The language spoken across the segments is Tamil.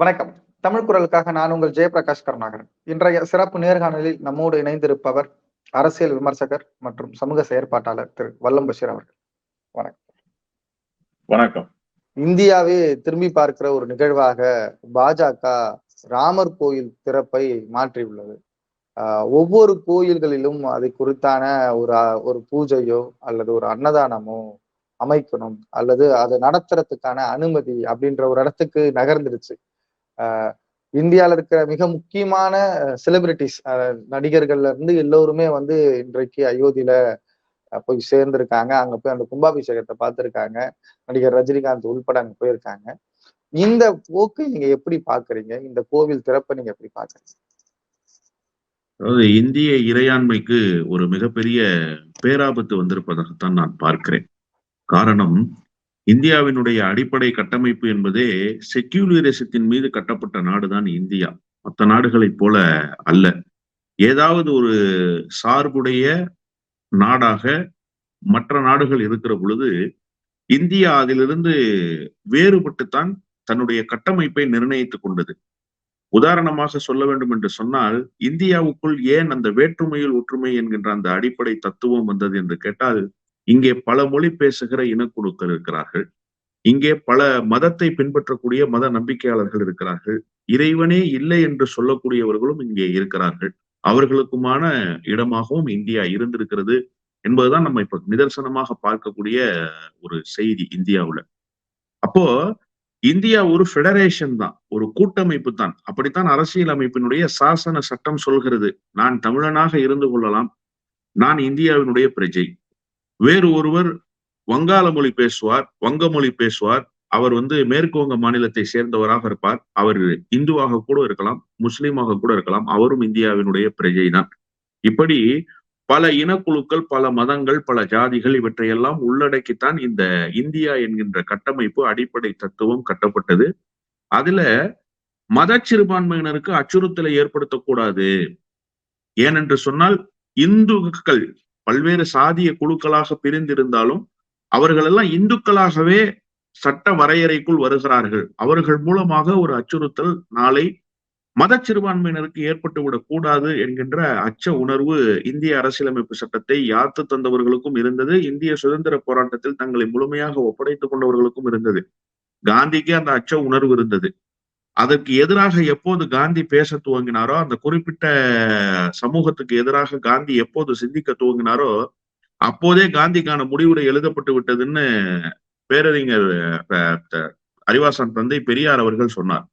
வணக்கம். தமிழ் குரலுக்காக நான் உங்கள் ஜெயபிரகாஷ் கருணாகரன். இன்றைய சிறப்பு நேர்காணலில் நம்மோடு இணைந்திருப்பவர் அரசியல் விமர்சகர் மற்றும் சமூக செயற்பாட்டாளர் திரு வல்லம் பஷீர் அவர்கள். வணக்கம். வணக்கம். இந்தியாவே திரும்பி பார்க்கிற ஒரு நிகழ்வாக பாஜக ராமர் கோயில் திறப்பை மாற்றியுள்ளது. ஒவ்வொரு கோயில்களிலும் அதை குறித்தான ஒரு ஒரு பூஜையோ அல்லது ஒரு அன்னதானமோ அமைக்கணும் அல்லது அதை நடத்துறதுக்கான அனுமதி அப்படின்ற ஒரு இடத்துக்கு நகர்ந்துருச்சு ஆஹ் இந்தியால இருக்கிற மிக முக்கியமான செலிபிரிட்டிஸ் நடிகர்கள்ல இருந்து எல்லோருமே வந்து இன்றைக்கு அயோத்தியில போய் சேர்ந்திருக்காங்க. அங்க போய் அந்த கும்பாபிஷேகத்தை பார்த்திருக்காங்க. நடிகர் ரஜினிகாந்த் உள்பட அங்க போயிருக்காங்க. இந்த போக்கு நீங்க எப்படி பாக்குறீங்க இந்த கோவில் திறப்பை நீங்க எப்படி பாக்குறீங்க அதாவது இந்திய இறையாண்மைக்கு ஒரு மிகப்பெரிய பேராபத்து வந்திருப்பதாகத்தான் நான் பார்க்கிறேன். காரணம் இந்தியாவினுடைய அடிப்படை கட்டமைப்பு என்பதே செக்யூலரிசத்தின் மீது கட்டப்பட்ட நாடுதான் இந்தியா. மற்ற நாடுகளைப் போல அல்ல. ஏதாவது ஒரு சார்புடைய நாடாக மற்ற நாடுகள் இருக்கிற பொழுது இந்தியா அதிலிருந்து வேறுபட்டுத்தான் தன்னுடைய கட்டமைப்பை நிர்ணயித்துக் கொண்டது. உதாரணமாக சொல்ல வேண்டும் என்று சொன்னால் இந்தியாவுக்குள் ஏன் அந்த வேற்றுமையில் ஒற்றுமை என்கின்ற அந்த அடிப்படை தத்துவம் வந்தது என்று கேட்டால் இங்கே பல மொழி பேசுகிற இனக்குழுக்கள் இருக்கிறார்கள். இங்கே பல மதத்தை பின்பற்றக்கூடிய மத நம்பிக்கையாளர்கள் இருக்கிறார்கள். இறைவனே இல்லை என்று சொல்லக்கூடியவர்களும் இங்கே இருக்கிறார்கள். அவர்களுக்குமான இடமாகவும் இந்தியா இருந்திருக்கிறது என்பதுதான் நம்ம இப்ப நிதர்சனமாக பார்க்கக்கூடிய ஒரு செய்தி இந்தியாவுல. அப்போ இந்தியா ஒரு ஃபெடரேஷன் தான் ஒரு கூட்டமைப்பு தான். அப்படித்தான் அரசியல் அமைப்பினுடைய சாசன சட்டம் சொல்கிறது. நான் தமிழனாக இருந்து கொள்ளலாம். நான் இந்தியாவினுடைய பிரஜை. வேறு ஒருவர் வங்காள மொழி பேசுவார் வங்க மொழி பேசுவார். அவர் வந்து மேற்கு வங்க மாநிலத்தை சேர்ந்தவராக இருப்பார். அவர் இந்துவாக கூட இருக்கலாம் முஸ்லீமாக கூட இருக்கலாம். அவரும் இந்தியாவினுடைய பிரஜைதான் இப்படி பல இனக்குழுக்கள் பல மதங்கள் பல ஜாதிகள் இவற்றையெல்லாம் உள்ளடக்கித்தான் இந்த இந்தியா என்கின்ற கட்டமைப்பு அடிப்படை தத்துவம் கட்டப்பட்டது. அதுல மத சிறுபான்மையினருக்கு அச்சுறுத்தலை ஏற்படுத்தக்கூடாது. ஏனென்று சொன்னால் இந்துக்கள் பல்வேறு சாதிய குழுக்களாக பிரிந்திருந்தாலும் அவர்கள் எல்லாம் இந்துக்களாகவே சட்ட வரையறைக்குள் வருகிறார்கள். அவர்கள் மூலமாக ஒரு அச்சுறுத்தல் நாளை மத சிறுபான்மையினருக்கு ஏற்பட்டு விடக்கூடாது என்கின்ற அச்ச உணர்வு இந்திய அரசியலமைப்பு சட்டத்தை யாத்து தந்தவர்களுக்கும் இருந்தது. இந்திய சுதந்திர போராட்டத்தில் தங்களை முழுமையாக ஒப்படைத்துக் கொண்டவர்களுக்கும் இருந்தது. காந்திக்கு அந்த அச்ச உணர்வு இருந்தது. அதற்கு எதிராக எப்போது காந்தி பேச துவங்கினாரோ அந்த குறிப்பிட்ட சமூகத்துக்கு எதிராக காந்தி எப்போது சிந்திக்க துவங்கினாரோ அப்போதே காந்திக்கான முடிவுரை எழுதப்பட்டு விட்டதுன்னு பேரறிஞர் அறிவாசன் தந்தை பெரியார் அவர்கள் சொன்னார்.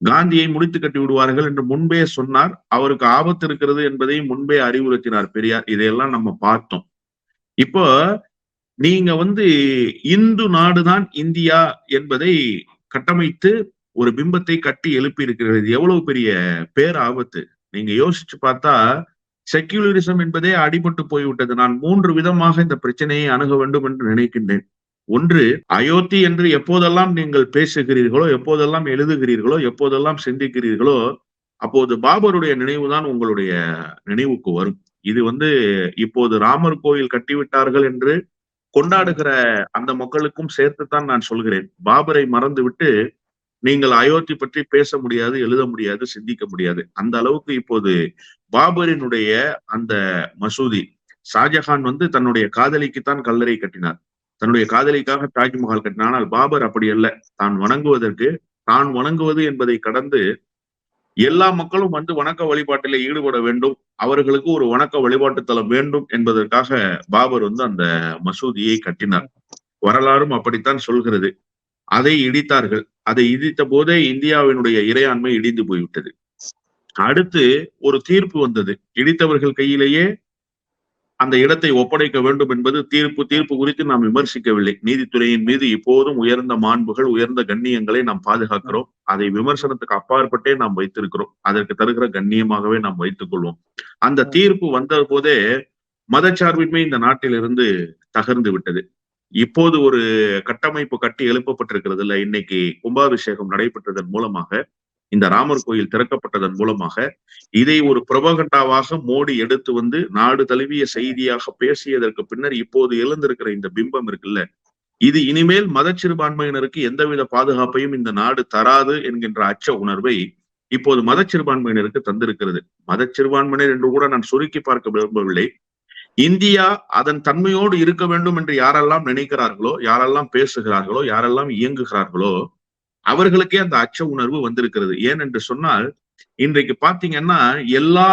காந்தியை முடித்து கட்டி விடுவார்கள் என்று முன்பே சொன்னார். அவருக்கு ஆபத்து இருக்கிறது என்பதை முன்பே அறிவுறுத்தினார் பெரியார். இதையெல்லாம் நம்ம பார்த்தோம். இப்போ நீங்க வந்து இந்து நாடுதான் இந்தியா என்பதை கட்டமைத்து ஒரு பிம்பத்தை கட்டி எழுப்பி இருக்கிறது எவ்வளவு பெரிய பேர் ஆபத்து நீங்க யோசிச்சு பார்த்தா செக்யூலரிசம் என்பதே அடிபட்டு போய்விட்டது. நான் மூன்று விதமாக இந்த பிரச்சனையை அணுக வேண்டும் என்று நினைக்கின்றேன். ஒன்று அயோத்தி என்று எப்போதெல்லாம் நீங்கள் பேசுகிறீர்களோ எப்போதெல்லாம் எழுதுகிறீர்களோ எப்போதெல்லாம் சிந்திக்கிறீர்களோ அப்போது பாபருடைய நினைவுதான் உங்களுடைய நினைவுக்கு வரும். இது வந்து இப்போது ராமர் கோயில் கட்டிவிட்டார்கள் என்று கொண்டாடுகிற அந்த மக்களுக்கும் சேர்த்துத்தான் நான் சொல்கிறேன். பாபரை மறந்துவிட்டு நீங்கள் அயோத்தி பற்றி பேச முடியாது எழுத முடியாது சிந்திக்க முடியாது. அந்த அளவுக்கு இப்போது பாபரினுடைய அந்த மசூதி ஷாஜஹான் வந்து தன்னுடைய காதலிக்குத்தான் கல்லறை கட்டினார். தன்னுடைய காதலிக்காக தாஜ்மஹால் கட்டினார். ஆனால் பாபர் அப்படி அல்ல. தான் வணங்குவதற்கு தான் வணங்குவது என்பதை கடந்து எல்லா மக்களும் வந்து வணக்க வழிபாட்டில ஈடுபட வேண்டும். அவர்களுக்கு ஒரு வணக்க வழிபாட்டு தலம் வேண்டும் என்பதற்காக பாபர் வந்து அந்த மசூதியை கட்டினார். வரலாறும் அப்படித்தான் சொல்கிறது. அதை இடித்தார்கள். அதை இடித்த போதே இந்தியாவினுடைய இறையாண்மை இடிந்து போய்விட்டது. அடுத்து ஒரு தீர்ப்பு வந்தது. இடித்தவர்கள் கையிலேயே அந்த இடத்தை ஒப்படைக்க வேண்டும் என்பது தீர்ப்பு தீர்ப்பு குறித்து நாம் விமர்சிக்கவில்லை. நீதித்துறையின் மீது இப்போதும் உயர்ந்த மாண்புகள் உயர்ந்த கண்ணியங்களை நாம் பாதுகாக்கிறோம். அதை விமர்சனத்துக்கு அப்பாற்பட்டே நாம் வைத்திருக்கிறோம். அதற்கு தருகிற கண்ணியமாகவே நாம் வைத்துக் கொள்வோம். அந்த தீர்ப்பு வந்த போதே மதச்சார்பின்மை இந்த நாட்டிலிருந்து தகர்ந்து விட்டது. இப்போது ஒரு கட்டமைப்பு கட்டி எழுப்பப்பட்டிருக்கிறது இல்ல இன்னைக்கு கும்பாபிஷேகம் நடைபெற்றதன் மூலமாக இந்த ராமர் கோயில் திறக்கப்பட்டதன் மூலமாக இதை ஒரு புரபகண்டாவாக மோடி எடுத்து வந்து நாடு தழுவிய செய்தியாக பேசியதற்கு பின்னர் இப்போது எழுந்திருக்கிற இந்த பிம்பம் இருக்குல்ல இது இனிமேல் மதச்சிறுபான்மையினருக்கு எந்தவித பாதுகாப்பையும் இந்த நாடு தராது என்கின்ற அச்ச உணர்வை இப்போது மதச்சிறுபான்மையினருக்கு தந்திருக்கிறது. மதச்சிறுபான்மையினர் என்று கூட நான் சுருக்கி பார்க்க விரும்பவில்லை. இந்தியா அதன் தன்மையோடு இருக்க வேண்டும் என்று யாரெல்லாம் நினைக்கிறார்களோ யாரெல்லாம் பேசுகிறார்களோ யாரெல்லாம் இயங்குகிறார்களோ அவர்களுக்கே அந்த அச்ச உணர்வு வந்திருக்கிறது. ஏன் என்று சொன்னால் இன்றைக்கு பாத்தீங்கன்னா எல்லா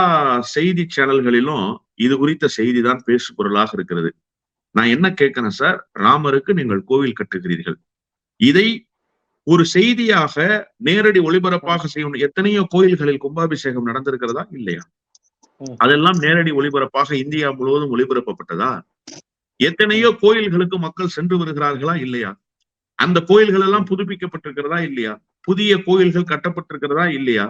செய்தி சேனல்களிலும் இது குறித்த செய்தி தான் பேசு பொருளாக இருக்கிறது. நான் என்ன கேட்கிறேன் சார்? ராமருக்கு நீங்கள் கோவில் கட்டுகிறீர்கள். இதை ஒரு செய்தியாக நேரடி ஒளிபரப்பாக செய்யணும். எத்தனையோ கோயில்களில் கும்பாபிஷேகம் நடந்திருக்கிறதா? இல்லையா? அதெல்லாம் நேரடி ஒளிபரப்பாக இந்தியா முழுவதும் ஒளிபரப்பப்பட்டதா? எத்தனையோ கோயில்களுக்கு மக்கள் சென்று வருகிறார்களா இல்லையா? அந்த கோயில்கள் எல்லாம் புதுப்பிக்கப்பட்டிருக்கிறதா இல்லையா? புதிய கோயில்கள் கட்டப்பட்டிருக்கிறதா இல்லையா?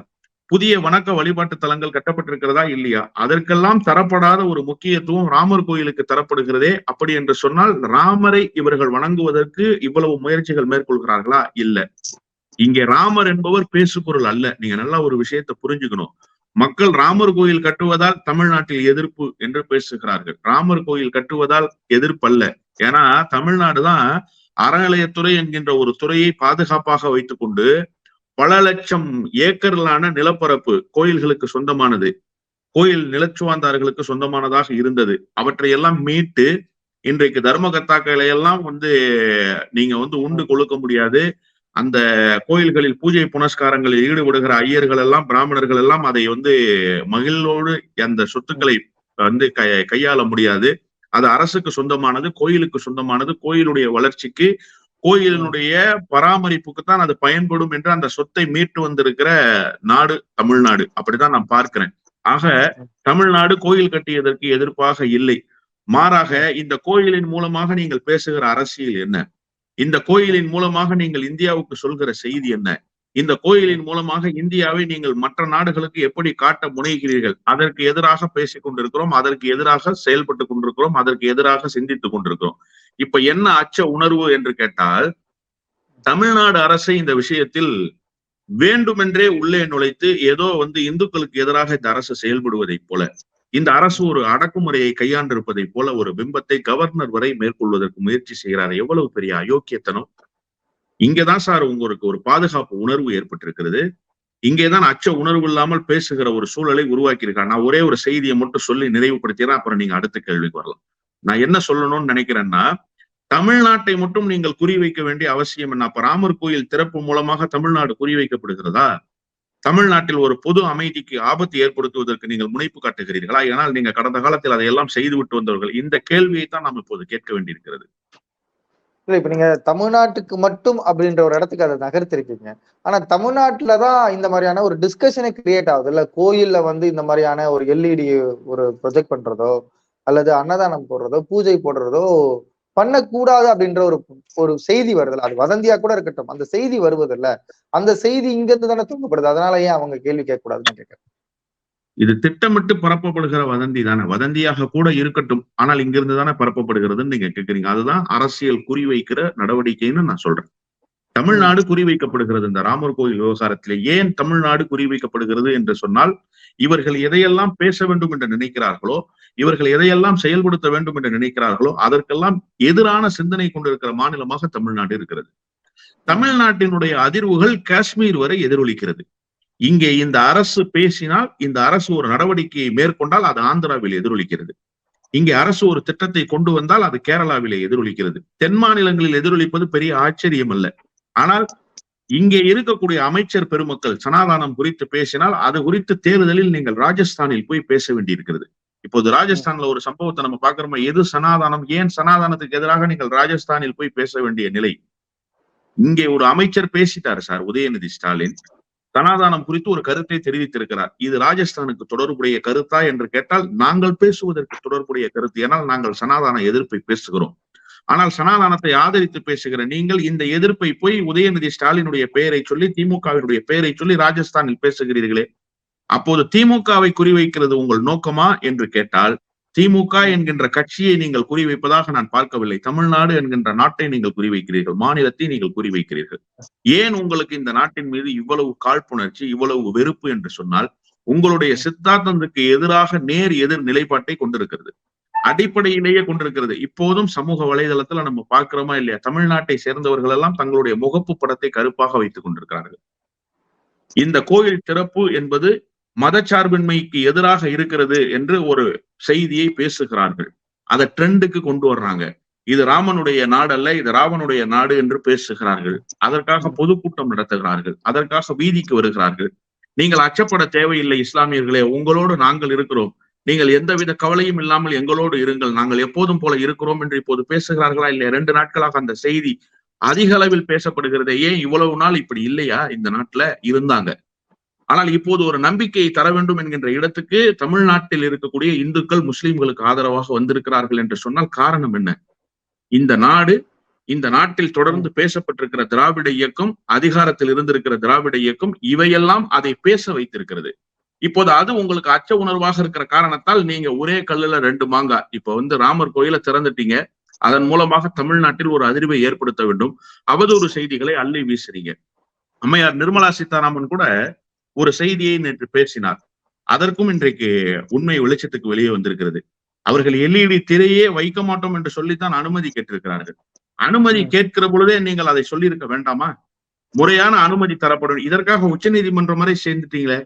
புதிய வணக்க வழிபாட்டு தலங்கள் கட்டப்பட்டிருக்கிறதா இல்லையா? அதற்கெல்லாம் தரப்படாத ஒரு முக்கியத்துவம் ராமர் கோயிலுக்கு தரப்படுகிறதே அப்படி என்று சொன்னால் ராமரை இவர்கள் வணங்குவதற்கு இவ்வளவு முயற்சிகள் மேற்கொள்கிறார்களா? இல்ல. இங்கே ராமர் என்பவர் பேசுபொருள் அல்ல. நீங்க நல்லா ஒரு விஷயத்தை புரிஞ்சுக்கணும். மக்கள் ராமர் கோயில் கட்டுவதால் தமிழ்நாட்டில் எதிர்ப்பு என்று பேசுகிறார்கள். ராமர் கோயில் கட்டுவதால் எதிர்ப்பல்ல. ஏன்னா தமிழ்நாடு தான் அறநிலையத்துறை என்கின்ற ஒரு துறையை பாதுகாப்பாக வைத்துக் கொண்டு பல லட்சம் ஏக்கர்களான நிலப்பரப்பு கோயில்களுக்கு சொந்தமானது. கோயில் நிலச்சுவாந்தார்களுக்கு சொந்தமானதாக இருந்தது. அவற்றை எல்லாம் மீட்டு இன்றைக்கு தர்மகர்த்தாக்களை எல்லாம் வந்து நீங்க வந்து உண்டு கொழுக்க முடியாது. அந்த கோயில்களில் பூஜை புனஸ்காரங்களில் ஈடுபடுகிற ஐயர்கள் எல்லாம் பிராமணர்கள் எல்லாம் அதை வந்து மகிழ்வோடு அந்த சொத்துக்களை வந்து கை- கையாள முடியாது. அது அரசுக்கு சொந்தமானது கோயிலுக்கு சொந்தமானது கோயிலுடைய வளர்ச்சிக்கு கோயிலினுடைய பராமரிப்புக்கு தான் அது பயன்படும் என்று அந்த சொத்தை மீட்டு வந்திருக்கிற நாடு தமிழ்நாடு. அப்படிதான் நான் பார்க்கிறேன். ஆக தமிழ்நாடு கோயில் கட்டியதற்கு எதிர்ப்பாக இல்லை. மாறாக இந்த கோயிலின் மூலமாக நீங்கள் பேசுகிற அரசியல் என்ன? இந்த கோயிலின் மூலமாக நீங்கள் இந்தியாவுக்கு சொல்கிற செய்தி என்ன? இந்த கோயிலின் மூலமாக இந்தியாவை நீங்கள் மற்ற நாடுகளுக்கு எப்படி காட்ட முனைகிறீர்கள்? அதற்கு எதிராக பேசிக் கொண்டிருக்கிறோம் அதற்கு எதிராக செயல்பட்டு கொண்டிருக்கிறோம் அதற்கு எதிராக சிந்தித்துக் கொண்டிருக்கிறோம். இப்ப என்ன அச்ச உணர்வு என்று கேட்டால் தமிழ்நாடு அரசை இந்த விஷயத்தில் வேண்டுமென்றே உள்ளே நுழைத்து ஏதோ வந்து இந்துக்களுக்கு எதிராக இந்த அரசு செயல்படுவதைப் போல இந்த அரசு ஒரு அடக்குமுறையை கையாண்டிருப்பதைப் போல ஒரு பிம்பத்தை கவர்னர் வரை மேற்கொள்வதற்கு முயற்சி செய்கிறார். எவ்வளவு பெரிய அயோக்கியத்தனம். இங்கதான் சார் உங்களுக்கு ஒரு பாதுகாப்பு உணர்வு ஏற்பட்டிருக்கிறது. இங்கேதான் அச்ச உணர்வு இல்லாமல் பேசுகிற ஒரு சூழலை உருவாக்கியிருக்காங்க நான் ஒரே ஒரு செய்தியை மட்டும் சொல்லி நிறைவுபடுத்தினா அப்புறம் நீங்க அடுத்த கேள்விக்கு வரலாம். நான் என்ன சொல்லணும்னு நினைக்கிறேன்னா தமிழ்நாட்டை மட்டும் நீங்கள் குறிவைக்க வேண்டிய அவசியம் என்ன? அப்ப ராமர் கோயில் திறப்பு மூலமாக தமிழ்நாடு குறிவைக்கப்படுகிறதா? தமிழ்நாட்டில் ஒரு பொது அமைதிக்கு ஆபத்து ஏற்படுத்துவதற்கு நீங்கள் முனைப்பு காட்டுகிறீர்களா. ஏனால் நீங்க கடந்த காலத்தில் அதையெல்லாம் செய்துவிட்டு வந்தவர்கள். இந்த கேள்வியை தான் நாம் இப்போது கேட்க வேண்டியிருக்கிறது. இல்ல இப்ப நீங்க தமிழ்நாட்டுக்கு மட்டும் அப்படின்ற ஒரு இடத்துக்கு அதை நகர்த்திருக்கீங்க. ஆனா தமிழ்நாட்டுலதான் இந்த மாதிரியான ஒரு டிஸ்கஷனே கிரியேட் ஆகுது. இல்ல கோயில்ல வந்து இந்த மாதிரியான ஒரு எல்இடி ஒரு ப்ரொஜெக்ட் பண்றதோ அல்லது அன்னதானம் போடுறதோ பூஜை போடுறதோ பண்ணக்கூடாது அப்படின்ற ஒரு ஒரு செய்தி வருதுல்ல. அது வதந்தியா கூட இருக்கட்டும். அந்த செய்தி வருவதில்ல. அந்த செய்தி இங்க இருந்து தானே தூங்கப்படுது. அதனால ஏன் அவங்க கேள்வி கேட்க கூடாதுன்னு கேட்கறேன் இது திட்டமிட்டு பரப்பப்படுகிற வதந்தி தானே. வதந்தியாக கூட இருக்கட்டும். ஆனால் இங்கிருந்து தானே பரப்பப்படுகிறதுன்னு நீங்க கேக்குறீங்க அதுதான் அரசியல் குறிவைக்கிற நடவடிக்கைன்னு நான் சொல்றேன். தமிழ்நாடு குறிவைக்கப்படுகிறது இந்த ராமர் கோயில் விவகாரத்திலே. ஏன் தமிழ்நாடு குறிவைக்கப்படுகிறது என்று சொன்னால் இவர்கள் எதையெல்லாம் பேச வேண்டும் என்று நினைக்கிறார்களோ இவர்கள் எதையெல்லாம் செயல்படுத்த வேண்டும் என்று நினைக்கிறார்களோ அதற்கெல்லாம் எதிரான சிந்தனை கொண்டிருக்கிற மாநிலமாக தமிழ்நாடு இருக்கிறது. தமிழ்நாட்டினுடைய அதிர்வுகள் காஷ்மீர் வரை எதிரொலிக்கிறது. இங்கே இந்த அரசு பேசினால் இந்த அரசு ஒரு நடவடிக்கையை மேற்கொண்டால் அது ஆந்திராவில் எதிரொலிக்கிறது. இங்கே அரசு ஒரு திட்டத்தை கொண்டு வந்தால் அது கேரளாவிலே எதிரொலிக்கிறது. தென் மாநிலங்களில் எதிரொலிப்பது பெரிய ஆச்சரியம் அல்ல. ஆனால் இங்கே இருக்கக்கூடிய அமைச்சர் பெருமக்கள் சனாதானம் குறித்து பேசினால் அது குறித்து தேர்தலில் நீங்கள் ராஜஸ்தானில் போய் பேச வேண்டியிருக்கிறது. இப்போது ராஜஸ்தான்ல ஒரு சம்பவத்தை நம்ம பாக்குறோமா எது சனாதானம்? ஏன் சனாதானத்துக்கு எதிராக நீங்கள் ராஜஸ்தானில் போய் பேச வேண்டிய நிலை? இங்கே ஒரு அமைச்சர் பேசிட்டாரு சார் உதயநிதி ஸ்டாலின். சனாதானம் குறித்து ஒரு கருத்தை தெரிவித்திருக்கிறார். இது ராஜஸ்தானுக்கு தொடர்புடைய கருத்தா என்று கேட்டால் நாங்கள் பேசுவதற்கு தொடர்புடைய கருத்து. ஏனால் நாங்கள் சனாதான எதிர்ப்பை பேசுகிறோம். ஆனால் சனாதானத்தை ஆதரித்து பேசுகிற நீங்கள் இந்த எதிர்ப்பை போய் உதயநிதி ஸ்டாலினுடைய பெயரை சொல்லி திமுகவினுடைய பெயரை சொல்லி ராஜஸ்தானில் பேசுகிறீர்களே. அப்போது திமுகவை குறிவைக்கிறது உங்கள் நோக்கமா என்று கேட்டால் திமுக என்கின்ற கட்சியை நீங்கள் குறிவைப்பதாக நான் பார்க்கவில்லை. தமிழ்நாடு என்கின்ற நாட்டை நீங்கள் குறிவைக்கிறீர்கள். மாநிலத்தை நீங்கள் குறிவைக்கிறீர்கள். ஏன் உங்களுக்கு இந்த நாட்டின் மீது இவ்வளவு காழ்ப்புணர்ச்சி இவ்வளவு வெறுப்பு என்று சொன்னால் உங்களுடைய சித்தாந்தத்துக்கு எதிராக நேர் எதிர் நிலைப்பாட்டை கொண்டிருக்கிறது. அடிப்படையிலேயே கொண்டிருக்கிறது. இப்போதும் சமூக வலைதளத்துல நம்ம பாக்குறோமா இல்லையா? தமிழ்நாட்டை சேர்ந்தவர்கள் எல்லாம் தங்களுடைய முகப்பு படத்தை கருப்பாக வைத்துக் கொண்டிருக்கிறார்கள். இந்த கோயில் திறப்பு என்பது மதச்சார்பின்மைக்கு எதிராக இருக்கிறது என்று ஒரு செய்தியை பேசுகிறார்கள். அதை ட்ரெண்டுக்கு கொண்டு வர்றாங்க. இது ராமனுடைய நாடு அல்ல இது ராவனுடைய நாடு என்று பேசுகிறார்கள். அதற்காக பொதுக்கூட்டம் நடத்துகிறார்கள். அதற்காக வீதிக்கு வருகிறார்கள். நீங்கள் அச்சப்பட தேவையில்லை இஸ்லாமியர்களே. உங்களோடு நாங்கள் இருக்கிறோம். நீங்கள் எந்தவித கவலையும் இல்லாமல் எங்களோடு இருங்கள். நாங்கள் எப்போதும் போல இருக்கிறோம் என்று இப்போது பேசுகிறார்களா இல்லையா? ரெண்டு நாட்களாக அந்த செய்தி அதிக அளவில் பேசப்படுகிறது. ஏன் இவ்வளவு நாள் இப்படி இல்லையா? இந்த நாட்டுல இருந்தாங்க. ஆனால் இப்போது ஒரு நம்பிக்கையை தர வேண்டும் என்கின்ற இடத்துக்கு தமிழ்நாட்டில் இருக்கக்கூடிய இந்துக்கள் முஸ்லிம்களுக்கு ஆதரவாக வந்திருக்கிறார்கள் என்று சொன்னால் காரணம் என்ன? இந்த நாடு இந்த நாட்டில் தொடர்ந்து பேசப்பட்டிருக்கிற திராவிட இயக்கம் அதிகாரத்தில் இருந்திருக்கிற திராவிட இயக்கம் இவையெல்லாம் அதை பேச வைத்திருக்கிறது. இப்போது அது உங்களுக்கு அச்ச உணர்வாக இருக்கிற காரணத்தால் நீங்க ஒரே கல்லுல ரெண்டு மாங்காய். இப்ப வந்து ராமர் கோயில திறந்துட்டீங்க. அதன் மூலமாக தமிழ்நாட்டில் ஒரு அதிர்வை ஏற்படுத்த வேண்டும். அவதூறு செய்திகளை அள்ளி வீசுறீங்க. அம்மையார் நிர்மலா சீதாராமன் கூட ஒரு செய்தியை நேற்று பேசினார். அதற்கும் இன்றைக்கு உண்மை வெளிச்சத்துக்கு வெளியே வந்திருக்கிறது. அவர்கள் எல்இடி திரையே வைக்க மாட்டோம் என்று சொல்லித்தான் அனுமதி கேட்டிருக்கிறார்கள். அனுமதி கேட்கிற பொழுதே நீங்கள் அதை சொல்லியிருக்க வேண்டாமா? முறையான அனுமதி தரப்படும். இதற்காக உச்சநீதிமன்றம் வரை சேர்ந்துட்டீங்களே.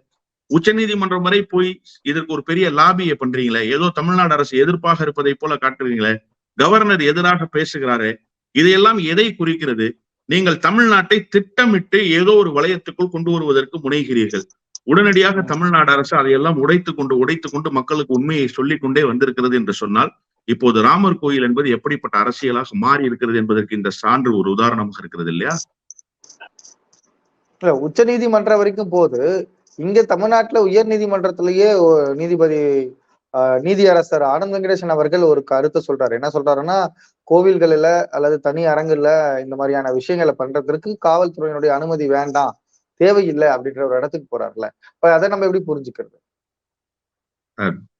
உச்சநீதிமன்றம் வரை போய் இதற்கு ஒரு பெரிய லாபியை பண்றீங்களே? ஏதோ தமிழ்நாடு அரசு எதிர்ப்பாக இருப்பதை போல காட்டுறீங்களே? கவர்னர் எதிராக பேசுகிறாரு? இதையெல்லாம் எதை குறிக்கிறது? நீங்கள் தமிழ்நாட்டை திட்டமிட்டு ஏதோ ஒரு வளையத்துக்குள் கொண்டு வருவதற்கு முனைகிறீர்கள். உடனடியாக தமிழ்நாடு அரசு அதையெல்லாம் உடைத்து கொண்டு உடைத்து கொண்டு மக்களுக்கு உண்மையை சொல்லிக் கொண்டே வந்திருக்கிறது என்று சொன்னால் இப்போது ராமர் கோயில் என்பது எப்படிப்பட்ட அரசியலாக மாறி இருக்கிறது என்பதற்கு இந்த சான்று ஒரு உதாரணமாக இருக்கிறது இல்லையா? இல்ல உச்ச நீதிமன்றம் வரைக்கும் போது இங்க தமிழ்நாட்டுல உயர் நீதிமன்றத்திலேயே நீதிபதி நீதியரசர் ஆனந்த் வெங்கடேசன் அவர்கள் ஒரு கருத்தை சொல்றாரு. என்ன சொல்றாருன்னா கோவில்கள்ல அல்லது தனி அரங்குல இந்த மாதிரியான விஷயங்களை பண்றதற்கு காவல்துறையினுடைய அனுமதி வேண்டாம் தேவையில்லை அப்படின்ற ஒரு இடத்துக்கு போறாருல. இப்ப அதை நம்ம எப்படி புரிஞ்சுக்கிறது?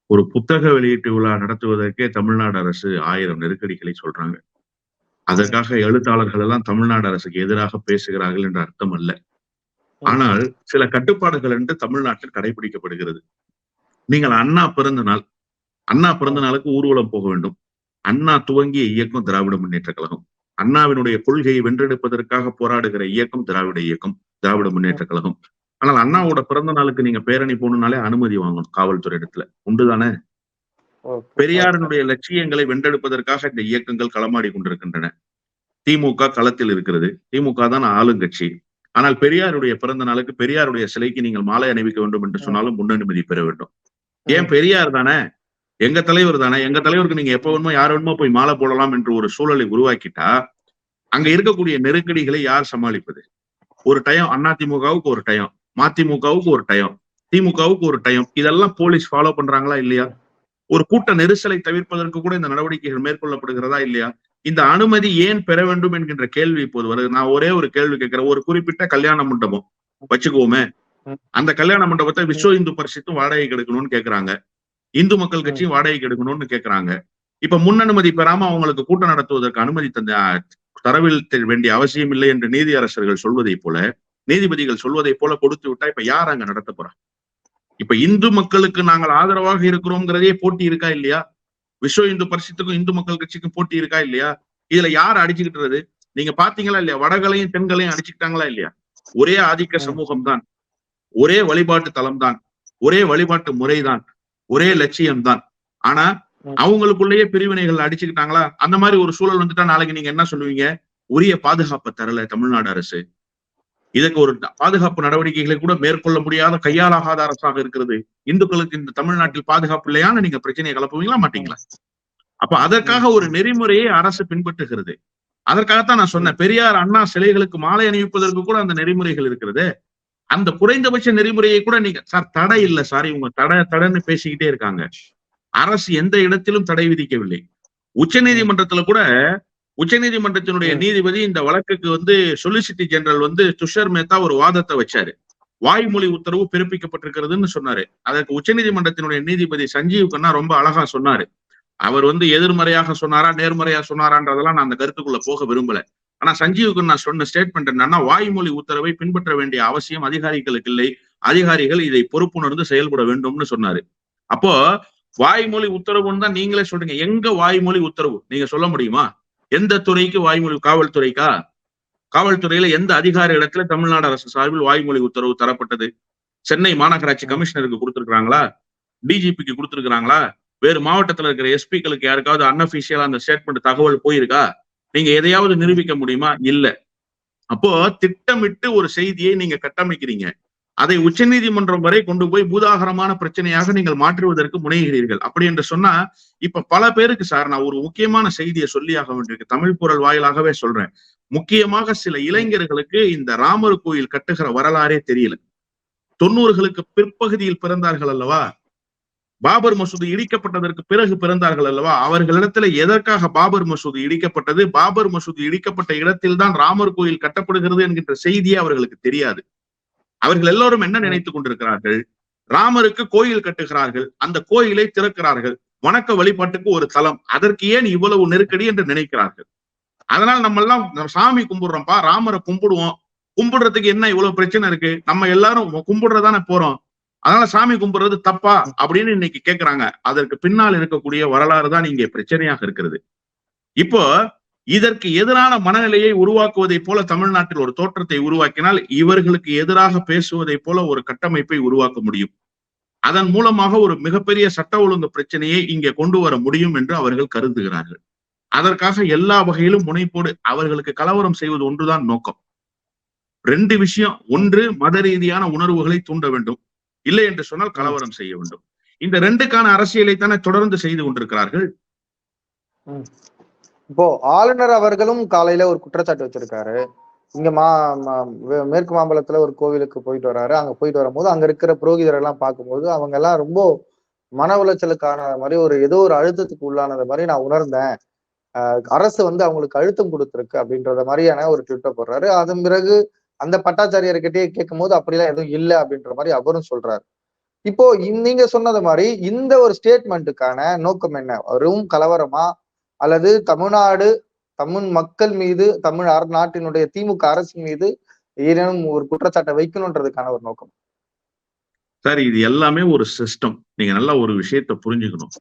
ஒரு புத்தக வெளியீட்டு விழா நடத்துவதற்கே தமிழ்நாடு அரசு ஆயிரம் நெருக்கடிகளை சொல்றாங்க. அதற்காக எழுத்தாளர்கள் எல்லாம் தமிழ்நாடு அரசுக்கு எதிராக பேசுகிறார்கள் என்ற அர்த்தம் அல்ல. ஆனால் சில கட்டுப்பாடுகள் என்று தமிழ்நாட்டில் கடைபிடிக்கப்படுகிறது. நீங்கள் அண்ணா பிறந்த நாள் அண்ணா பிறந்த நாளுக்கு ஊர்வலம் போக வேண்டும். அண்ணா துவங்கிய இயக்கம் திராவிட முன்னேற்ற கழகம். அண்ணாவினுடைய கொள்கையை வென்றெடுப்பதற்காக போராடுகிற இயக்கம் திராவிட இயக்கம் திராவிட முன்னேற்ற கழகம். ஆனால் அண்ணாவோட பிறந்த நாளுக்கு நீங்க பேரணி போகணும்னாலே அனுமதி வாங்கணும் காவல்துறை இடத்துல. உண்டுதானே. பெரியாரினுடைய லட்சியங்களை வென்றெடுப்பதற்காக இந்த இயக்கங்கள் களமாடி கொண்டிருக்கின்றன. திமுக களத்தில் இருக்கிறது. திமுக தான் ஆளுங்கட்சி. ஆனால் பெரியாருடைய பிறந்த நாளுக்கு பெரியாருடைய சிலைக்கு நீங்கள் மாலை அணிவிக்க வேண்டும் என்று சொன்னாலும் முன்னனுமதி பெற வேண்டும். ஏன் பெரியார் தானே? எங்க தலைவர் தானே? எங்க தலைவருக்கு நீங்க எப்ப வேணுமோ யார் வேணுமோ போய் மாலை போடலாம் என்று ஒரு சூழலை உருவாக்கிட்டா அங்க இருக்கக்கூடிய நெருக்கடிகளை யார் சமாளிப்பது? ஒரு டயம் அதிமுகவுக்கு ஒரு டயம் மதிமுகவுக்கு ஒரு டயம் திமுகவுக்கு ஒரு டயம் இதெல்லாம் போலீஸ் ஃபாலோ பண்றாங்களா இல்லையா? ஒரு கூட்ட நெரிசலை தவிர்ப்பதற்கு கூட இந்த நடவடிக்கைகள் மேற்கொள்ளப்படுகிறதா இல்லையா? இந்த அனுமதி ஏன் பெற வேண்டும் என்கின்ற கேள்வி இப்போது வருது. நான் ஒரே ஒரு கேள்வி கேட்கிறேன். ஒரு குறிப்பிட்ட கல்யாண மண்டபம் வச்சுக்குவோமே. அந்த கல்யாண மண்டபத்தை விஸ்வ இந்து பரிசுத்தும் வாடகைக்கு எடுக்கணும்னு கேக்குறாங்க. இந்து மக்கள் கட்சியும் வாடகைக்கு எடுக்கணும்னு கேக்குறாங்க. இப்ப முன் அனுமதி பெறாம அவங்களுக்கு கூட்டம் நடத்துவதற்கு அனுமதி தந்த தரவில் வேண்டிய அவசியம் இல்லை என்று நீதி அரசர்கள் சொல்வதை போல நீதிபதிகள் சொல்வதை போல கொடுத்து விட்டா இப்ப யார் அங்க நடத்த போறா? இப்ப இந்து மக்களுக்கு நாங்கள் ஆதரவாக இருக்கிறோங்கிறதே போட்டி இருக்கா இல்லையா? விஸ்வ இந்து பரிசுத்துக்கும் இந்து மக்கள் கட்சிக்கும் போட்டி இருக்கா இல்லையா? இதுல யார் அடிச்சுக்கிட்டுறது? நீங்க பாத்தீங்களா இல்லையா? வடகளையும் தென்களையும் அடிச்சுக்கிட்டாங்களா இல்லையா? ஒரே ஆதிக்க சமூகம் தான் ஒரே வழிபாட்டு தலம் தான் ஒரே வழிபாட்டு முறைதான். ஒரே லட்சியம் தான் ஆனா அவங்களுக்குள்ளேயே பிரிவினைகள் அடிச்சுக்கிட்டாங்களா? அந்த மாதிரி ஒரு சூழல் வந்துட்டா நாளைக்கு நீங்க என்ன சொல்லுவீங்க? உரிய பாதுகாப்பை தரல தமிழ்நாடு அரசு. இதுக்கு ஒரு பாதுகாப்பு நடவடிக்கைகளை கூட மேற்கொள்ள முடியாத கையாலாகாத அரசாக இருக்கிறது. இந்துக்களுக்கு இந்த தமிழ்நாட்டில் பாதுகாப்பு இல்லையான்னு நீங்க பிரச்சனையை கலப்புவீங்களா மாட்டீங்களா? அப்ப அதற்காக ஒரு நெறிமுறையை அரசு பின்பற்றுகிறது. அதற்காகத்தான் நான் சொன்னேன் பெரியார் அண்ணா சிலைகளுக்கு மாலை அணிவிப்பதற்கு கூட அந்த நெறிமுறைகள் இருக்கிறது. அந்த குறைந்தபட்ச நெறிமுறையை கூட நீங்க சார் தடை இல்ல சார் இவங்க தடை தடைன்னு பேசிக்கிட்டே இருக்காங்க. அரசு எந்த இடத்திலும் தடை விதிக்கவில்லை. உச்ச நீதிமன்றத்துல கூட உச்ச நீதிமன்றத்தினுடைய நீதிபதி இந்த வழக்குக்கு வந்து சொலிசிட்டி ஜெனரல் வந்து துஷர் மேத்தா ஒரு வாதத்தை வச்சாரு. வாய்மொழி உத்தரவு பிறப்பிக்கப்பட்டிருக்கிறதுன்னு சொன்னாரு. அதற்கு உச்ச நீதிமன்றத்தினுடைய நீதிபதி சஞ்சீவ் கண்ணா ரொம்ப அழகா சொன்னாரு. அவர் வந்து எதிர்மறையாக சொன்னாரா நேர்மறையா சொன்னாரான்றதெல்லாம் நான் அந்த கருத்துக்குள்ள போக விரும்பல. ஆனா சஞ்சீவ் கண்ணா சொன்ன ஸ்டேட்மெண்ட் என்னன்னா வாய்மொழி உத்தரவை பின்பற்ற வேண்டிய அவசியம் அதிகாரிகளுக்கு இல்லை. அதிகாரிகள் இதை பொறுப்புணர்ந்து செயல்பட வேண்டும்னு சொன்னாரு. அப்போ வாய்மொழி உத்தரவுன்னு தான் நீங்களே சொல்றீங்க. எங்க வாய்மொழி உத்தரவு? நீங்க சொல்ல முடியுமா? எந்த துறைக்கு வாய்மொழி காவல்துறைக்கா? காவல்துறையில எந்த அதிகார இடத்துல தமிழ்நாடு அரசு சார்பில் வாய்மொழி உத்தரவு தரப்பட்டது? சென்னை மாநகராட்சி கமிஷனருக்கு கொடுத்துருக்காங்களா டிஜிபிக்கு கொடுத்துருக்காங்களா வேறு மாவட்டத்துல இருக்கிற எஸ்பிக்களுக்கு யாருக்காவது அன்அபிஷியலா அந்த ஸ்டேட்மெண்ட் தகவல் போயிருக்கா? நீங்க எதையாவது நிரூபிக்க முடியுமா? இல்ல. அப்போ திட்டமிட்டு ஒரு செய்தியை நீங்க கட்டமைக்கிறீங்க. அதை உச்சநீதிமன்றம் வரை கொண்டு போய் பூதாகரமான பிரச்சனையாக நீங்கள் மாற்றுவதற்கு முனைகிறீர்கள். அப்படி என்று சொன்னா இப்ப பல பேருக்கு சார் நான் ஒரு முக்கியமான செய்தியை சொல்லியாக வேண்டியிருக்கு. தமிழ் குரல் வாயிலாகவே சொல்றேன். முக்கியமாக சில இளைஞர்களுக்கு இந்த ராமர் கோயில் கட்டுகிற வரலாறே தெரியல. தொண்ணூறுகளுக்கு பிற்பகுதியில் பிறந்தார்கள் அல்லவா? பாபர் மசூதி இடிக்கப்பட்டதற்கு பிறகு பிறந்தார்கள் அல்லவா? அவர்களிடத்துல எதற்காக பாபர் மசூதி இடிக்கப்பட்டது? பாபர் மசூதி இடிக்கப்பட்ட இடத்தில்தான் ராமர் கோயில் கட்டப்படுகிறது என்கின்ற செய்தியே அவர்களுக்கு தெரியாது. அவர்கள் எல்லோரும் என்ன நினைத்துக் கொண்டிருக்கிறார்கள்? ராமருக்கு கோயில் கட்டுகிறார்கள். அந்த கோயிலை திறக்கிறார்கள். வணக்க வழிபாட்டுக்கு ஒரு தலம். அதற்கு ஏன் இவ்வளவு நெருக்கடி என்று நினைக்கிறார்கள்? அதனால் நம்ம எல்லாம் சாமி கும்பிடுறோம்ப்பா ராமரை கும்பிடுவோம். கும்பிடுறதுக்கு என்ன இவ்வளவு பிரச்சனை இருக்கு? நம்ம எல்லாரும் கும்பிடுறதானே போறோம். அதனால சாமி கும்பிடுறது தப்பா? அப்படின்னு இன்னைக்கு கேக்குறாங்க. அதற்கு பின்னால் இருக்கக்கூடிய வரலாறு தான் இங்கே பிரச்சனையாக இருக்கிறது. இப்போ இதற்கு எதிரான மனநிலையை உருவாக்குவதை போல தமிழ்நாட்டில் ஒரு தோற்றத்தை உருவாக்கினால் இவர்களுக்கு எதிராக பேசுவதை போல ஒரு கட்டமைப்பை உருவாக்க முடியும். அதன் மூலமாக ஒரு மிகப்பெரிய சட்ட ஒழுங்கு பிரச்சனையை இங்கே கொண்டு வர முடியும் என்று அவர்கள் கருதுகிறார்கள். அதற்காக எல்லா வகையிலும் முனைப்போடு அவர்களுக்கு கலவரம் செய்வது ஒன்றுதான் நோக்கம். ரெண்டு விஷயம் ஒன்று மத ரீதியான உணர்வுகளை தூண்ட வேண்டும். இல்லை என்று சொன்னால் கலவரம் செய்ய வேண்டும். இந்த ரெண்டுக்கான அரசியலை தானே தொடர்ந்து செய்து கொண்டிருக்கிறார்கள்? இப்போ ஆளுநர் அவர்களும் காலையில ஒரு குற்றச்சாட்டு வச்சிருக்காரு. இங்க மா மேற்கு மாம்பலத்துல ஒரு கோவிலுக்கு போயிட்டு வராரு. அங்க போயிட்டு வரும்போது அங்க இருக்கிற புரோகிதர் எல்லாம் பார்க்கும்போது அவங்க எல்லாம் ரொம்ப மன உளைச்சலுக்கான மாதிரி ஒரு ஏதோ ஒரு அழுத்தத்துக்கு உள்ளானது மாதிரி நான் உணர்ந்தேன். அரசு வந்து அவங்களுக்கு அழுத்தம் கொடுத்துருக்கு அப்படின்றத மாதிரியான ஒரு ட்விட்டர் போடுறாரு. அதன் பிறகு அந்த பட்டாச்சாரியர்கிட்டயே கேட்கும் போது அப்படிலாம் எதுவும் இல்லை அப்படின்ற மாதிரி அவரும் சொல்றாரு. இப்போ நீங்க சொன்னது மாதிரி இந்த ஒரு ஸ்டேட்மெண்ட்டுக்கான நோக்கம் என்ன? வெறும் கலவரமா? அல்லது தமிழ்நாடு தமிழ் மக்கள் மீது தமிழ் நாட்டினுடைய திமுக அரசு மீது ஏதேனும் ஒரு குற்றச்சாட்டை வைக்கணுன்றதுக்கான ஒரு நோக்கம். சார் இது எல்லாமே ஒரு சிஸ்டம் நீங்க நல்லா ஒரு விஷயத்த புரிஞ்சுக்கணும்.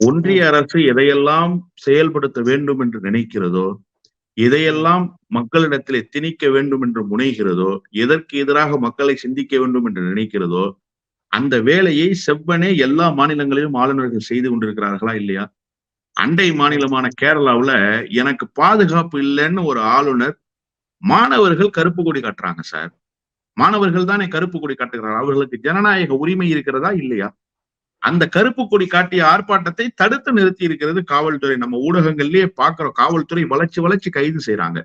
ஒன்றிய அரசு எதையெல்லாம் செயல்படுத்த வேண்டும் என்று நினைக்கிறதோ எதையெல்லாம் மக்களிடத்திலே திணிக்க வேண்டும் என்று முனைகிறதோ எதற்கு எதிராக மக்களை சிந்திக்க வேண்டும் என்று நினைக்கிறதோ அந்த வேலையை செவ்வனே எல்லா மாநிலங்களிலும் ஆளுநர்கள் செய்து கொண்டிருக்கிறார்களா இல்லையா? அண்டை மாநிலமான கேரளாவுல எனக்கு பாதுகாப்பு இல்லைன்னு ஒரு ஆளுநர் மாணவர்கள் கருப்பு கொடி காட்டுறாங்க சார். மாணவர்கள் தானே கருப்பு கொடி காட்டுகிறார். அவர்களுக்கு ஜனநாயக உரிமை இருக்கிறதா இல்லையா? அந்த கருப்பு கொடி காட்டிய ஆர்ப்பாட்டத்தை தடுத்து நிறுத்தி இருக்கிறது காவல்துறை. நம்ம ஊடகங்கள்லயே பாக்குறோம் காவல்துறை வளர்ச்சி வளர்ச்சி கைது செய்யறாங்க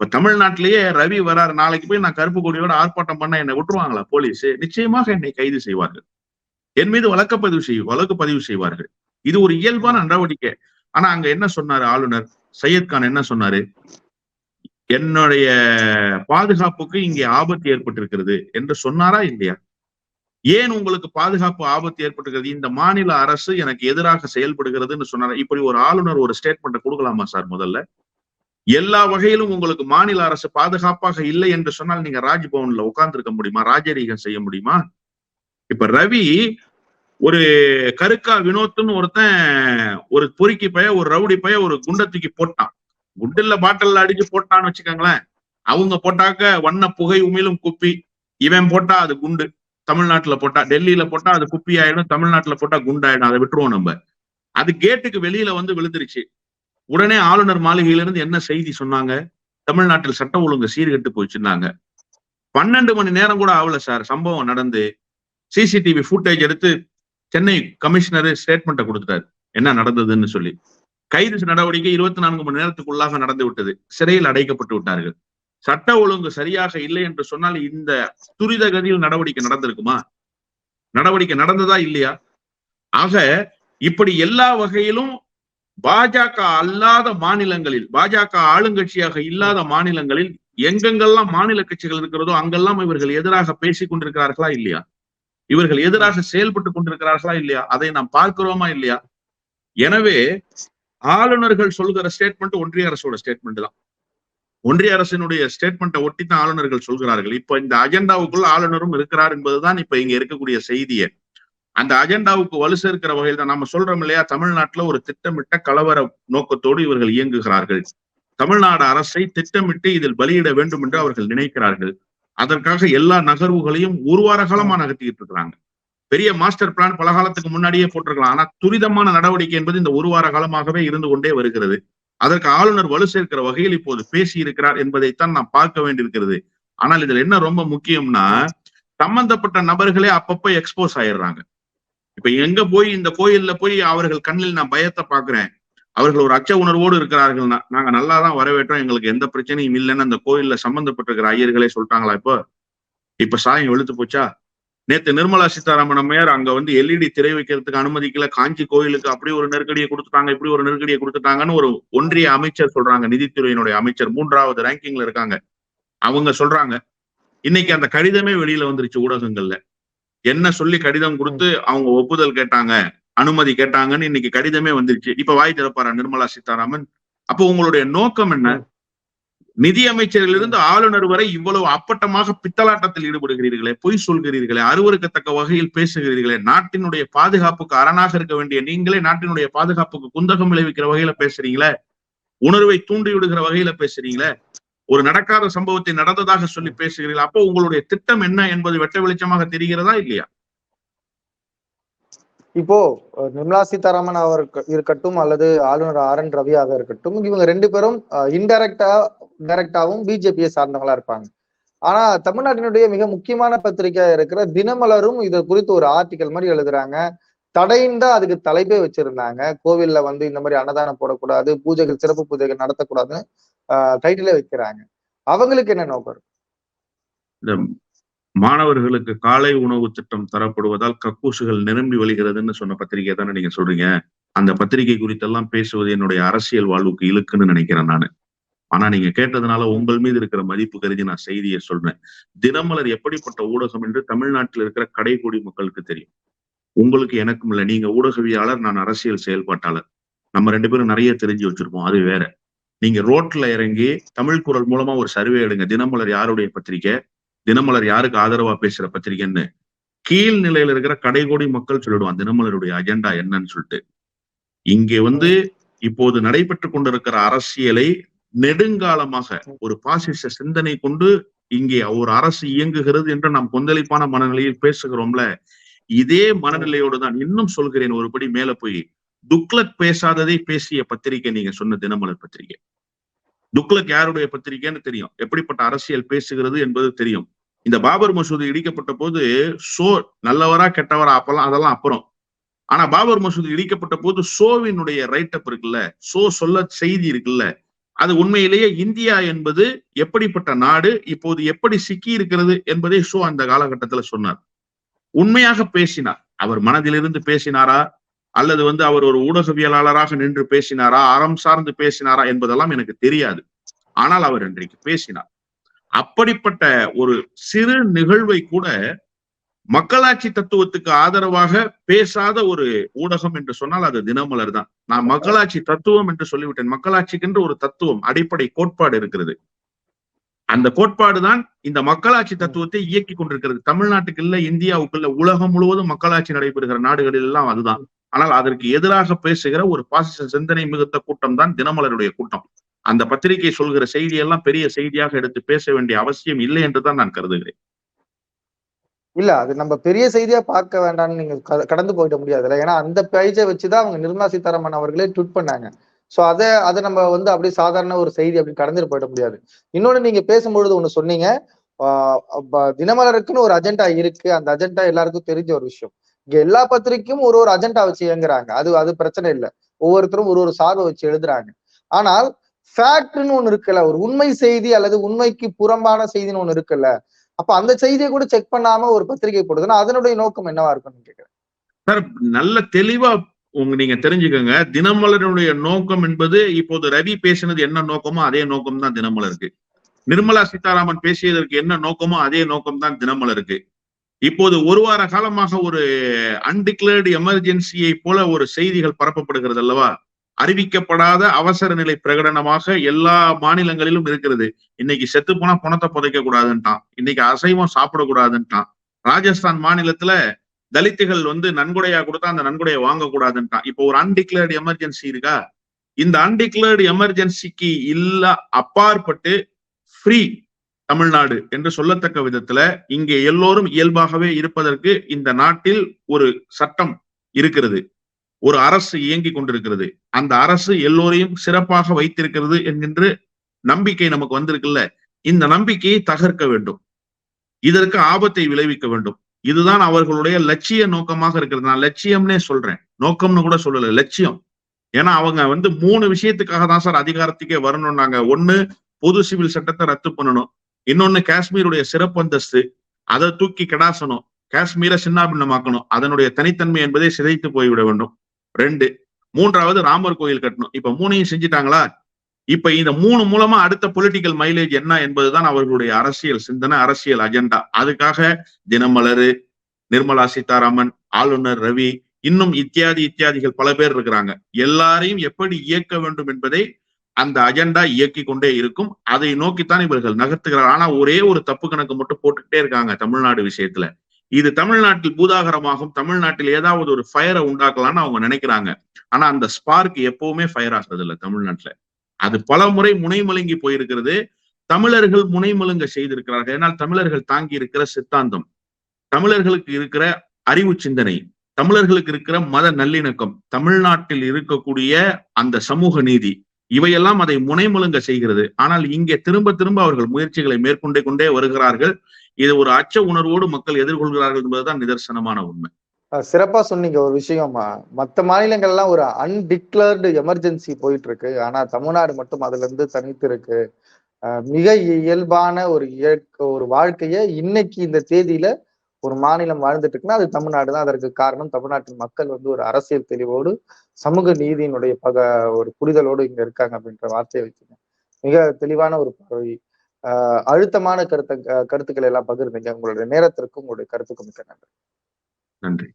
இப்ப தமிழ்நாட்டிலேயே ரவி வராரு. நாளைக்கு போய் நான் கருப்பு கொடியோட ஆர்ப்பாட்டம் பண்ண என்னை விட்டுருவாங்களா போலீஸ்? நிச்சயமாக என்னை கைது செய்வார்கள். என் மீது வழக்கப்பதிவு செய் வழக்கு பதிவு செய்வார்கள். இது ஒரு இயல்பான நடவடிக்கை. ஆனா அங்க என்ன சொன்னாரு ஆளுநர்? சையத் கான் என்ன சொன்னாரு? என்னுடைய பாதுகாப்புக்கு இங்கே ஆபத்து ஏற்பட்டிருக்கிறது என்று சொன்னாரா இல்லையா? ஏன் உங்களுக்கு பாதுகாப்பு ஆபத்து ஏற்பட்டுகிறது இந்த மாநில அரசு எனக்கு எதிராக செயல்படுகிறதுன்னு சொன்னார்? இப்படி ஒரு ஆளுநர் ஒரு ஸ்டேட்மெண்ட் கொடுக்கலாமா சார் முதல்ல? எல்லா வகையிலும் உங்களுக்கு மாநில அரசு பாதுகாப்பாக இல்லை என்று சொன்னால் நீங்க ராஜ்பவன்ல உட்கார்ந்து இருக்க முடியுமா? ராஜரீகம் செய்ய முடியுமா? இப்ப ரவி ஒரு கருக்கா வினோத்துன்னு ஒருத்தன் ஒரு பொறுக்கி பைய ஒரு ரவுடி பைய ஒரு குண்டை தூக்கி போட்டான். குண்டில்ல பாட்டில் அடிச்சு போட்டான்னு வச்சுக்கோங்களேன். அவங்க போட்டாக்க வண்ண புகை உமிழும் குப்பி. இவன் போட்டா அது குண்டு. தமிழ்நாட்டுல போட்டா டெல்லியில போட்டா அது குப்பி ஆயிடும் தமிழ்நாட்டுல போட்டா குண்டாயிடும். அதை விட்டுருவோம் நம்ம. அது கேட்டுக்கு வெளியில வந்து விழுந்துருச்சு. உடனே ஆளுநர் மாளிகையில இருந்து என்ன செய்தி சொன்னாங்க? தமிழ்நாட்டில் சட்டம் ஒழுங்கு சீர்கெட்டு போச்சுன்னாங்க. பன்னெண்டு மணி நேரம் கூட ஆகல சார். சம்பவம் நடந்து. சிசிடிவி ஃபுட்டேஜ் எடுத்து சென்னை கமிஷனர் ஸ்டேட்மெண்ட்டை கொடுத்துட்டாரு. என்ன நடந்ததுன்னு சொல்லி. கைது நடவடிக்கை இருபத்தி நான்கு மணி நேரத்துக்குள்ளாக நடந்து விட்டது. சிறையில் அடைக்கப்பட்டு விட்டார்கள். சட்ட ஒழுங்கு சரியாக இல்லை என்று சொன்னால் இந்த துரித கதியில் நடவடிக்கை நடந்திருக்குமா? நடவடிக்கை நடந்ததா இல்லையா? ஆக இப்படி எல்லா வகையிலும் பாஜக அல்லாத மாநிலங்களில் பாஜக ஆளுங்கட்சியாக இல்லாத மாநிலங்களில் எங்கெங்கெல்லாம் மாநில கட்சிகள் இருக்கிறதோ அங்கெல்லாம் இவர்கள் எதிராக பேசிக் கொண்டிருக்கிறார்களா இல்லையா? இவர்கள் எதிராக செயல்பட்டு கொண்டிருக்கிறார்களா இல்லையா? அதை நாம் பார்க்கிறோமா இல்லையா? எனவே ஆளுநர்கள் சொல்கிற ஸ்டேட்மெண்ட் ஒன்றிய அரசோட ஸ்டேட்மெண்ட் தான். ஒன்றிய அரசினுடைய ஸ்டேட்மெண்ட்டை ஒட்டி தான் ஆளுநர்கள் சொல்கிறார்கள். இப்ப இந்த அஜெண்டாவுக்குள்ள ஆளுநரும் இருக்கிறார் என்பதுதான் இப்ப இங்க இருக்கக்கூடிய செய்தியே அந்த அஜெண்டாவுக்கு வலு சேர்க்கிற வகையில் தான் நம்ம சொல்றோம் இல்லையா? தமிழ்நாட்டுல ஒரு திட்டமிட்ட கலவர நோக்கத்தோடு இவர்கள் இயங்குகிறார்கள். தமிழ்நாடு அரசை திட்டமிட்டு இதில் பலியிட வேண்டும் என்று அவர்கள் நினைக்கிறார்கள். அதற்காக எல்லா நகர்வுகளையும் ஒரு வார காலமா நகர்த்திக்கிட்டு இருக்கிறாங்க. பெரிய மாஸ்டர் பிளான் பல காலத்துக்கு முன்னாடியே போட்டிருக்கலாம். ஆனா துரிதமான நடவடிக்கை என்பது இந்த ஒரு வார காலமாகவே இருந்து கொண்டே வருகிறது. அதற்கு ஆளுநர் வலு சேர்க்கிற வகையில் இப்போது பேசி இருக்கிறார் என்பதைத்தான் நான் பார்க்க வேண்டியிருக்கிறது. ஆனால் இதுல என்ன ரொம்ப முக்கியம்னா சம்பந்தப்பட்ட நபர்களே அப்பப்ப எக்ஸ்போஸ் ஆயிடுறாங்க. இப்ப எங்க போய் இந்த கோயில்ல போய் அவர்கள் கண்ணில் நான் பயத்தை பாக்குறேன் அவர்கள் ஒரு அச்ச உணர்வோடு இருக்கிறார்கள்னா நாங்க நல்லா தான் வரவேற்றோம். எங்களுக்கு எந்த பிரச்சனையும் இல்லைன்னு அந்த கோயில்ல சம்பந்தப்பட்டிருக்கிற ஐயர்களே சொல்லிட்டாங்களா இப்போ? இப்ப சாயம் வெளுத்து போச்சா? நேத்து நிர்மலா சீதாராமன் அம்மையார் அங்க வந்து எல்இடி திரை வைக்கிறதுக்கு அனுமதிக்கல. காஞ்சி கோயிலுக்கு அப்படி ஒரு நெருக்கடியை கொடுத்துட்டாங்க இப்படி ஒரு நெருக்கடியை கொடுத்துட்டாங்கன்னு ஒரு ஒன்றிய அமைச்சர் சொல்றாங்க. நிதித்துறையினுடைய அமைச்சர் மூன்றாவது ரேங்கிங்ல இருக்காங்க. அவங்க சொல்றாங்க இன்னைக்கு அந்த கடிதமே வெளியில வந்துருச்சு ஊடகங்கள்ல. என்ன சொல்லி கடிதம் கொடுத்து அவங்க ஒப்புதல் கேட்டாங்க. அனுமதி கேட்டாங்கன்னு இன்னைக்கு கடிதமே வந்துருச்சு. இப்ப வாய் திறப்பாரா நிர்மலா சீதாராமன்? அப்போ உங்களுடைய நோக்கம் என்ன? நிதி அமைச்சரிலிருந்து ஆளுநர் வரை இவ்வளவு அப்பட்டமாக பித்தலாட்டத்தில் ஈடுபடுகிறீர்களே பொய் சொல்கிறீர்களே அருவருக்கத்தக்க வகையில் பேசுகிறீர்களே நாட்டினுடைய பாதுகாப்புக்கு அரணாக இருக்க வேண்டிய நீங்களே நாட்டினுடைய பாதுகாப்புக்கு குந்தகம் விளைவிக்கிற வகையில பேசுறீங்களே உணர்வை தூண்டி விடுகிற வகையில பேசுறீங்களே ஒரு நடக்காத சம்பவத்தை நடந்ததாக சொல்லி பேசுகிறீர்கள் அப்போ உங்களுடைய திட்டம் என்ன என்பது வெட்ட வெளிச்சமாக தெரிகிறதா இல்லையா? இப்போ நிர்மலா சீதாராமன் அவர் இருக்கட்டும் அல்லது ஆளுநர் ஆர் என் ரவியாக இருக்கட்டும் இவங்க ரெண்டு பேரும் இன்டைரக்டா டைரக்டாவும் பிஜேபியை சார்ந்தவங்களா இருப்பாங்க. ஆனா தமிழ்நாட்டினுடைய மிக முக்கியமான பத்திரிகை இருக்கிற தினமலரும் இது குறித்து ஒரு ஆர்டிக்கல் மாதிரி எழுதுறாங்க. தடைன்னு தான் அதுக்கு தலைப்பே வச்சிருந்தாங்க. கோவில்ல வந்து இந்த மாதிரி அன்னதானம் போடக்கூடாது பூஜைகள் சிறப்பு பூஜைகள் நடத்தக்கூடாதுன்னு டைட்டிலே வைக்கிறாங்க. அவங்களுக்கு என்ன நோக்கம்? மாணவர்களுக்கு காலை உணவு திட்டம் தரப்படுவதால் கக்கூசுகள் நிரம்பி வழிகிறதுன்னு சொன்ன பத்திரிகை தானே நீங்க சொல்றீங்க? அந்த பத்திரிகை குறித்தெல்லாம் பேசுவது என்னுடைய அரசியல் வாழ்வுக்கு இழுக்குன்னு நினைக்கிறேன் நானு. ஆனா நீங்க கேட்டதுனால உங்கள் மீது இருக்கிற மதிப்பு கருதி நான் செய்தியை சொல்றேன். தினமலர் எப்படிப்பட்ட ஊடகம் என்று தமிழ்நாட்டில் இருக்கிற கடைகோடி மக்களுக்கு தெரியும். உங்களுக்கு எனக்கும் இல்லை. நீங்க ஊடகவியாளர் நான் அரசியல் செயல்பாட்டாளர். நம்ம ரெண்டு பேரும் நிறைய தெரிஞ்சு வச்சிருப்போம். அது வேற. நீங்க ரோட்ல இறங்கி தமிழ் குரல் மூலமா ஒரு சர்வே எடுங்க. தினமலர் யாருடைய பத்திரிகை? தினமலர் யாருக்கு ஆதரவா பேசுற பத்திரிகைன்னு? கீழ் நிலையில இருக்கிற கடைகோடி மக்கள் சொல்லிடுவான் தினமலருடைய அஜெண்டா என்னன்னு சொல்லிட்டு. இங்கே வந்து இப்போது நடைபெற்று கொண்டிருக்கிற அரசியலை நெடுங்காலமாக ஒரு பாசிச சிந்தனை கொண்டு இங்கே ஒரு அரசு இயங்குகிறது என்று நாம் கொந்தளிப்பான மனநிலையில் பேசுகிறோம்ல இதே மனநிலையோடு தான் இன்னும் சொல்கிறேன் ஒருபடி மேல போய் துக்ளக் பேசாததை பேசிய பத்திரிகை நீங்க சொன்ன தினமலர் பத்திரிகை. துக்ளக் யாருடைய பத்திரிகைன்னு தெரியும். எப்படிப்பட்ட அரசியல் பேசுகிறது என்பது தெரியும். இந்த பாபர் மசூதி இடிக்கப்பட்ட போது சோ நல்லவரா கெட்டவரா அப்பெல்லாம் அதெல்லாம் அப்புறம். ஆனா பாபர் மசூதி இடிக்கப்பட்ட போது சோவினுடைய ரைட்டப் இருக்குல்ல சோ சொல்ல செய்தி இருக்குல்ல அது உண்மையிலேயே இந்தியா என்பது எப்படிப்பட்ட நாடு இப்போது எப்படி சிக்கி இருக்கிறது என்பதை ஷோ அந்த காலகட்டத்துல சொன்னார். உண்மையாக பேசினார். அவர் மனதிலிருந்து பேசினாரா? அல்லது வந்து அவர் ஒரு ஊடகவியலாளராக நின்று பேசினாரா? அறம் சார்ந்து பேசினாரா என்பதெல்லாம் எனக்கு தெரியாது. ஆனால் அவர் இன்றைக்கு பேசினார். அப்படிப்பட்ட ஒரு சிறு நிகழ்வை கூட மக்களாட்சி தத்துவத்துக்கு ஆதரவாக பேசாத ஒரு ஊடகம் என்று சொன்னால் அது தினமலர் தான். நான் மக்களாட்சி தத்துவம் என்று சொல்லிவிட்டேன். மக்களாட்சிக்கென்று ஒரு தத்துவம் அடிப்படை கோட்பாடு இருக்கிறது. அந்த கோட்பாடு தான் இந்த மக்களாட்சி தத்துவத்தை இயக்கி கொண்டிருக்கிறது. தமிழ்நாட்டுக்கு இல்ல இந்தியாவுக்கு இல்ல உலகம் முழுவதும் மக்களாட்சி நடைபெறுகிற நாடுகளில் எல்லாம் அதுதான். ஆனால் அதற்கு எதிராக பேசுகிற ஒரு பாசிச சிந்தனை மிகுந்த கூட்டம் தான் தினமலருடைய கூட்டம். அந்த பத்திரிகை சொல்கிற செய்தியெல்லாம் பெரிய செய்தியாக எடுத்து பேச வேண்டிய அவசியம் இல்லை என்றுதான் நான் கருதுகிறேன். இல்ல அது நம்ம பெரிய செய்தியா பார்க்க வேண்டாம்னு நீங்க க- கடந்து போயிட முடியாதுல்ல. ஏன்னா அந்த பேஜை வச்சுதான் அவங்க நிர்மலா சீதாராமன் அவர்களே ட்விட் பண்ணாங்க. சோ அதை அதை நம்ம வந்து அப்படியே சாதாரண ஒரு செய்தி அப்படி கடந்துட்டு போயிட முடியாது. இன்னொன்னு நீங்க பேசும்பொழுது ஒண்ணு சொன்னீங்க. தினமலருக்குன்னு ஒரு அஜெண்டா இருக்கு. அந்த அஜெண்டா எல்லாருக்கும் தெரிஞ்ச ஒரு விஷயம். இங்க எல்லா பத்திரிக்கையும் ஒரு ஒரு அஜெண்டா வச்சு இயங்குறாங்க. அது அது பிரச்சனை இல்லை. ஒவ்வொருத்தரும் ஒரு ஒரு சார்பை வச்சு எழுதுறாங்க. ஆனால் ஃபேக்ட்னு ஒண்ணு இருக்குல்ல. ஒரு உண்மை செய்தி அல்லது உண்மைக்கு புறம்பான செய்தின்னு ஒண்ணு இருக்குல்ல. அப்ப அந்த செய்தியை கூட செக் பண்ணாம ஒரு பத்திரிகை போடுதுன்னா அதனுடைய நோக்கம் என்னவா இருக்கும்னு கேக்குறேன் சார் நல்ல தெளிவா உங்க நீங்க தெரிஞ்சுக்கோங்க. தினமலருடைய நோக்கம் என்பது இப்போது ரவி பேசினது என்ன நோக்கமோ அதே நோக்கம் தான் தினமலருக்கு நிர்மலா சீதாராமன் பேசியதற்கு என்ன நோக்கமோ அதே நோக்கம் தான் தினமலருக்கு இப்போது ஒரு வார காலமாக ஒரு அன்டிக்ளேர்டு எமர்ஜென்சியை போல ஒரு செய்திகள் பரப்பப்படுகிறது அல்லவா? அறிவிக்கப்படாத அவசர நிலை பிரகடனமாக எல்லா மாநிலங்களிலும் இருக்கிறது. இன்னைக்கு செத்து போனா பணத்தை புதைக்க கூடாதுன்ட்டான். இன்னைக்கு அசைவம் சாப்பிடக்கூடாதுன்ட்டான் ராஜஸ்தான் மாநிலத்துல தலித்துகள் வந்து நன்கொடையா கொடுத்தா அந்த நன்கொடையை வாங்கக்கூடாதுன்ட்டான் இப்போ ஒரு அன்டிக்ளேர்டு எமர்ஜென்சி இருக்கா? இந்த அன்டிக்ளேர்டு எமர்ஜென்சிக்கு இல்ல அப்பாற்பட்டு ஃப்ரீ தமிழ்நாடு என்று சொல்லத்தக்க விதத்துல இங்கே எல்லோரும் இயல்பாகவே இருப்பதற்கு இந்த நாட்டில் ஒரு சட்டம் இருக்கிறது. ஒரு அரசு இயங்கிக் கொண்டிருக்கிறது. அந்த அரசு எல்லோரையும் சிறப்பாக வைத்திருக்கிறது என்கின்ற நம்பிக்கை நமக்கு வந்திருக்குல்ல. இந்த நம்பிக்கையை தகர்க்க வேண்டும். இதற்கு ஆபத்தை விளைவிக்க வேண்டும். இதுதான் அவர்களுடைய லட்சிய நோக்கமாக இருக்கிறது. நான் லட்சியம்னே சொல்றேன். நோக்கம்னு கூட சொல்லல லட்சியம். ஏன்னா அவங்க வந்து மூணு விஷயத்துக்காக தான் சார் அதிகாரத்துக்கே வரணும்னாங்க. ஒண்ணு பொது சிவில் சட்டத்தை ரத்து பண்ணணும். இன்னொன்னு காஷ்மீருடைய சிறப்பு அந்தஸ்து. அதை தூக்கி கிடாசணும். காஷ்மீரை சின்னாபின்னமாக்கணும். அதனுடைய தனித்தன்மை என்பதை சிதைத்து போய்விட வேண்டும். ரெண்டு. மூன்றாவது ராமர் கோயில் கட்டணும். இப்ப மூணையும் செஞ்சுட்டாங்களா? இப்ப இந்த மூணு மூலமா அடுத்த பொலிட்டிக்கல் மைலேஜ் என்ன என்பதுதான் அவர்களுடைய அரசியல் சிந்தனை அரசியல் அஜெண்டா அதுக்காக தினமலர் நிர்மலா சீதாராமன் ஆளுநர் ரவி இன்னும் இத்தியாதி இத்தியாதிகள் பல பேர் இருக்கிறாங்க. எல்லாரையும் எப்படி இயக்க வேண்டும் என்பதை அந்த அஜெண்டா இயக்கி கொண்டே இருக்கும். அதை நோக்கித்தான் இவர்கள் நகர்த்துகிறார். ஆனா ஒரே ஒரு தப்பு கணக்கு மட்டும் போட்டுக்கிட்டே இருக்காங்க தமிழ்நாடு விஷயத்துல. இது தமிழ்நாட்டில் பூதாகரமாகும் தமிழ்நாட்டில் ஏதாவது ஒரு ஃபயரை உண்டாக்கலாம்னு அவங்க நினைக்கிறாங்க. ஆனா அந்த ஸ்பார்க் எப்பவுமே ஃபயர் ஆகிறது இல்ல தமிழ்நாட்டுல. அது பல முறை முனைமலுங்கி போயிருக்கிறது. தமிழர்கள் முனைமலுங்க செய்திருக்கிறார்கள். ஏன்னால் தமிழர்கள் தாங்கி இருக்கிற சித்தாந்தம். தமிழர்களுக்கு இருக்கிற அறிவு சிந்தனை. தமிழர்களுக்கு இருக்கிற மத நல்லிணக்கம். தமிழ்நாட்டில் இருக்கக்கூடிய அந்த சமூக நீதி. இவையெல்லாம் அதை முனைமுழுங்க செய்கிறது. ஆனால் இங்கே திரும்ப திரும்ப அவர்கள் முயற்சிகளை மேற்கொண்டே கொண்டே வருகிறார்கள். இது ஒரு அச்ச உணர்வோடு மக்கள் எதிர்கொள்கிறார்கள் என்பதுதான் நிதர்சனமான உண்மை. சிறப்பா சொன்னீங்க ஒரு விஷயமா. மத்த மாநிலங்கள்லாம் ஒரு அன்டிக்ளர்டு எமர்ஜென்சி போயிட்டு இருக்கு ஆனா தமிழ்நாடு மட்டும் அதுல இருந்து தனித்து இருக்கு மிக இயல்பான ஒரு இயக்க ஒரு வாழ்க்கைய இன்னைக்கு இந்த தேதியில ஒரு மாநிலம் வாழ்ந்துட்டு இருக்குன்னா அது தமிழ்நாடு தான். அதற்கு காரணம் தமிழ்நாட்டின் மக்கள் வந்து ஒரு அரசியல் தெளிவோடு சமூக நீதியினுடைய பக ஒரு புரிதலோடு இங்க இருக்காங்க அப்படின்ற வார்த்தையை வச்சுங்க மிக தெளிவான ஒரு பார்வை. அழுத்தமான கருத்து கருத்துக்களை எல்லாம் பகிர்ந்தீங்க. உங்களுடைய நேரத்திற்கும் உங்களுடைய கருத்துக்கும் மிக்க நன்றி. நன்றி.